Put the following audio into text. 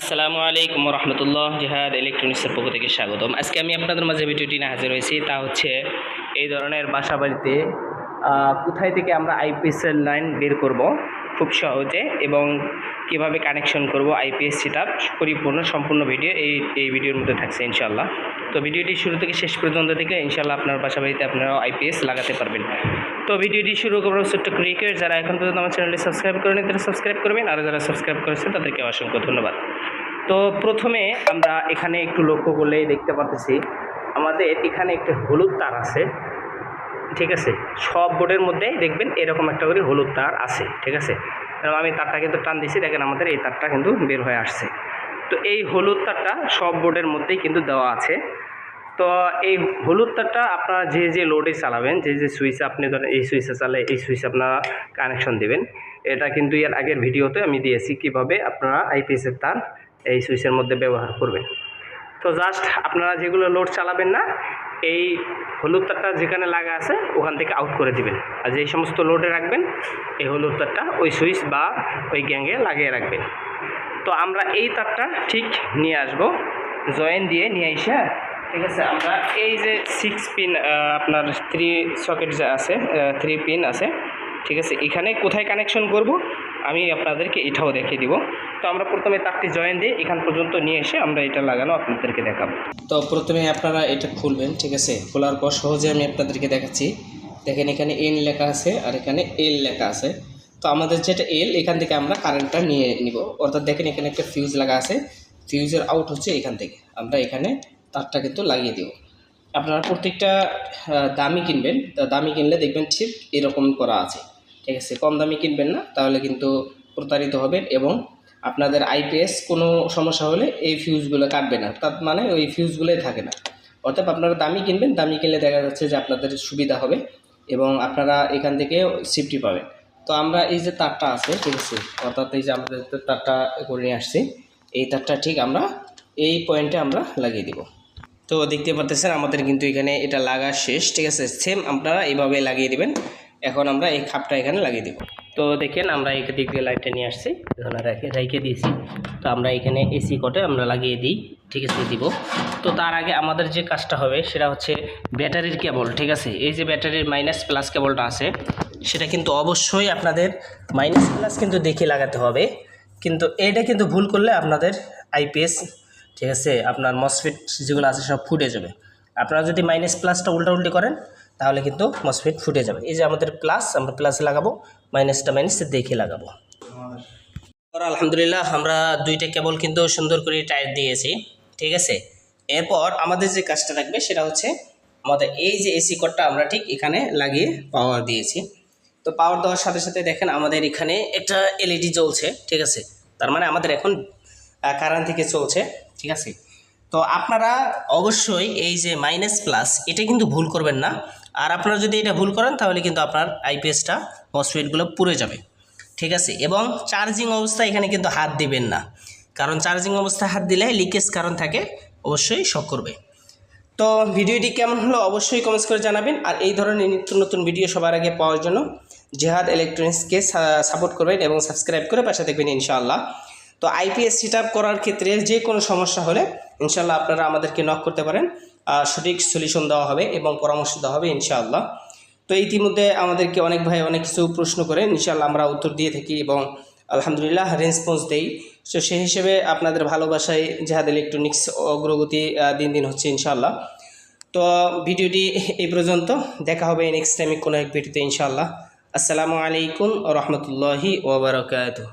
আসসালামু আলাইকুম রহমতুল্লাহ জিহাদ ইলেকট্রনিক্সের পক্ষ থেকে স্বাগতম। আজকে আমি আপনাদের মাঝে ভিডিওটি নিয়ে হাজির হয়েছি। তা হচ্ছে এই ধরনের বাসা বাড়িতে কোথায় থেকে আমরা আইপিএসের লাইন বের করব খুব সহজে এবং কীভাবে কানেকশন করব আইপিএস সেটা পরিপূর্ণ সম্পূর্ণ ভিডিও এই এই ভিডিওর মধ্যে থাকছে ইনশাল্লাহ তো ভিডিওটি শুরু থেকে শেষ পর্যন্ত দেখলে ইনশাল্লাহ আপনার বাসা বাড়িতে আপনারা আইপিএস লাগাতে পারবেন। তো ভিডিওটি শুরু করব ছোট্ট ক্রিকেট যারা এখন পর্যন্ত আমার চ্যানেলটি সাবস্ক্রাইব করেনি, তারা সাবস্ক্রাইব করবেন। আর যারা সাবস্ক্রাইব করেছেন তাদেরকে অসংখ্য ধন্যবাদ। তো প্রথমে আমরা এখানে একটু লক্ষ্য করলেই দেখতে পারতেছি, আমাদের এখানে একটা হলুদ তার আছে, ঠিক আছে? সব বোর্ডের মধ্যেই দেখবেন এরকম একটা করে হলুদ তার আছে, ঠিক আছে? আমি তারটা কিন্তু টান দিছি, দেখেন আমাদের এই তারটা কিন্তু বের হয়ে আসছে। তো এই হলুদ তারটা সব বোর্ডের মধ্যেই কিন্তু দেওয়া আছে। তো এই হলুদ তারটা আপনারা যে যে লোডে চালাবেন, যে যে সুইচে আপনি ধরেন এই সুইচে চালে এই সুইচ আপনারা কানেকশন দেবেন। এটা কিন্তু এর আগের ভিডিওতে আমি দিয়েছি কীভাবে আপনারা আইপিএসের তার এই সুইচের মধ্যে ব্যবহার করবেন। তো জাস্ট আপনারা যেগুলো লোড চালাবেন না, এই হলুদ তারটা যেখানে লাগা আছে ওখান থেকে আউট করে দিবেন। আর যেই সমস্ত লোডে রাখবেন, এই হলুদ তারটা ওই সুইচ বা ওই গ্যাঙ্গে লাগিয়ে রাখবেন। তো আমরা এই তারটা ঠিক নিয়ে আসব। জয়েন দিয়ে নিয়ে এসে ঠিক আছে, আমরা এই যে সিক্স পিন আপনার থ্রি সকেট যে আছে থ্রি পিন আছে, ঠিক আছে, এখানে কোথায় কানেকশন করব? আমি আপনাদেরকে এটাও দেখিয়ে দিব। তো আমরা প্রথমে তারটি জয়েন দিয়ে এখান পর্যন্ত নিয়ে এসে আমরা এটা লাগানো আপনাদেরকে দেখাবো। তো প্রথমে আপনারা এটা খুলবেন, ঠিক আছে, খোলার পর সহজে আমি আপনাদেরকে দেখাচ্ছি। দেখেন এখানে এন লেখা আছে আর এখানে এল লেখা আছে। তো আমাদের যেটা এল এখান থেকে আমরা কারেন্টটা নিয়ে নিব। অর্থাৎ দেখেন এখানে একটা ফিউজ লাগা আছে। ফিউজের আউট হচ্ছে এখান থেকে। আমরা এখানে তারটা কিন্তু লাগিয়ে দেব। আপনারা প্রত্যেকটা দামি কিনবেন। দামি কিনলে দেখবেন ঠিক এরকম করা আছে। ঠিক আছে, কম দামি কিনবেন না, তাহলে কিন্তু প্রতারিত হবেন এবং আপনাদের আইপিএস কোনো সমস্যা হলে এই ফিউজগুলো কাটবে না। তার মানে ওই ফিউজগুলোই থাকে না। অর্থাৎ আপনারা দামি কিনবেন, দামি কিনলে দেখা যাচ্ছে যে আপনাদের সুবিধা হবে এবং আপনারা এখান থেকে সেফটি পাবেন। তো আমরা এই যে তারটা আছে, ঠিক আছে, অর্থাৎ এই যে আমাদের তারটা করে নিয়ে আসছি, এই তারটা ঠিক আমরা, এই পয়েন্টে আমরা লাগিয়ে দিব। তো দেখতে পারতেছেন আমাদের কিন্তু এখানে এটা লাগা শেষ, ঠিক আছে? সেম আপনারা এইভাবে লাগিয়ে দিবেন। এখন আমরা এই খাপটা এখানে লাগিয়ে দিব। তো দেখেন, আমরা এই দিক দিয়ে লাইটটা নিয়ে আসছি। এখানে রেখে রেখে দিয়েছি। তো আমরা এখানে এসি কটে আমরা লাগিয়ে দিই, ঠিক আছে, দিব। তো তার আগে আমাদের যে কাজটা হবে, সেটা হচ্ছে ব্যাটারির কেবল, ঠিক আছে? এই যে ব্যাটারির মাইনাস প্লাস কেবলটা আছে, সেটা কিন্তু অবশ্যই আপনাদের মাইনাস প্লাস কিন্তু দেখে লাগাতে হবে। কিন্তু এটা কিন্তু ভুল করলে আপনাদের আইপিএস ঠিক আছে? আপনার মসফিট যেগুলো আছে সব ফুটে যাবে। আপনারা যদি মাইনাস প্লাসটা উল্টাউল্টি করেন, তাহলে কিন্তু মসফিট ফুটে যাবে। এই যে আমাদের প্লাস আমরা প্লাসে লাগাবো মাইনাসটা মাইনাসে দেখে লাগাবো। আলহামদুলিল্লাহ আমরা দুইটা কেবল কিন্তু সুন্দর করে টায়ার দিয়েছি, ঠিক আছে? এরপর আমাদের যে কাজটা থাকবে, সেটা হচ্ছে আমাদের এই যে এসি কোডটা আমরা ঠিক এখানে লাগিয়ে পাওয়ার দিয়েছি। তো পাওয়ার দেওয়ার সাথে সাথে দেখেন আমাদের এখানে একটা এলইডি জ্বলছে, ঠিক আছে? তার মানে আমাদের এখন কারেন্ট থেকে চলছে, ঠিক আছে? তো আপনারা অবশ্যই এই যে মাইনাস প্লাস এটা কিন্তু ভুল করবেন না। আর আপনারা যদি এটা ভুল করেন, তাহলে কিন্তু আপনার আইপিএসটা মসফিটগুলো পুড়ে যাবে, ঠিক আছে? এবং চার্জিং অবস্থা এখানে কিন্তু হাত দিবেন না। কারণ চার্জিং অবস্থায় হাত দিলে লিকেজ কারণ থাকে, অবশ্যই শক করবে। তো ভিডিওটি কেমন হলো অবশ্যই কমেন্টস করে জানাবেন। আর এই ধরনের নিত্য নতুন ভিডিও সবার আগে পাওয়ার জন্য জেহাদ ইলেকট্রনিক্সকে সাপোর্ট করবেন এবং সাবস্ক্রাইব করে পাশে দেখবেন ইনশাআল্লাহ। তো আইপিএস সেট করার ক্ষেত্রে যে কোনো সমস্যা হলে ইনশাল্লাহ আপনারা আমাদেরকে নক করতে পারেন। সঠিক সলিউশন দেওয়া হবে এবং পরামর্শ দেওয়া হবে ইনশাআল্লাহ। তো ইতিমধ্যে আমাদেরকে অনেক ভাই অনেক কিছু প্রশ্ন করে, ইনশাআল্লাহ আমরা উত্তর দিয়ে থাকি এবং আলহামদুলিল্লাহ রেসপন্স দেই। তো সেই হিসেবে আপনাদের ভালোবাসায় জেহাদ ইলেকট্রনিক্স অগ্রগতি দিন দিন হচ্ছে ইনশাআল্লাহ। তো ভিডিওটি এই পর্যন্ত। দেখা হবে নেক্সট টাইমে কোনো এক ভিডিওতে ইনশাআল্লাহ। আসসালামু আলাইকুম রহমতুল্লাহি ওবরাকাতুহ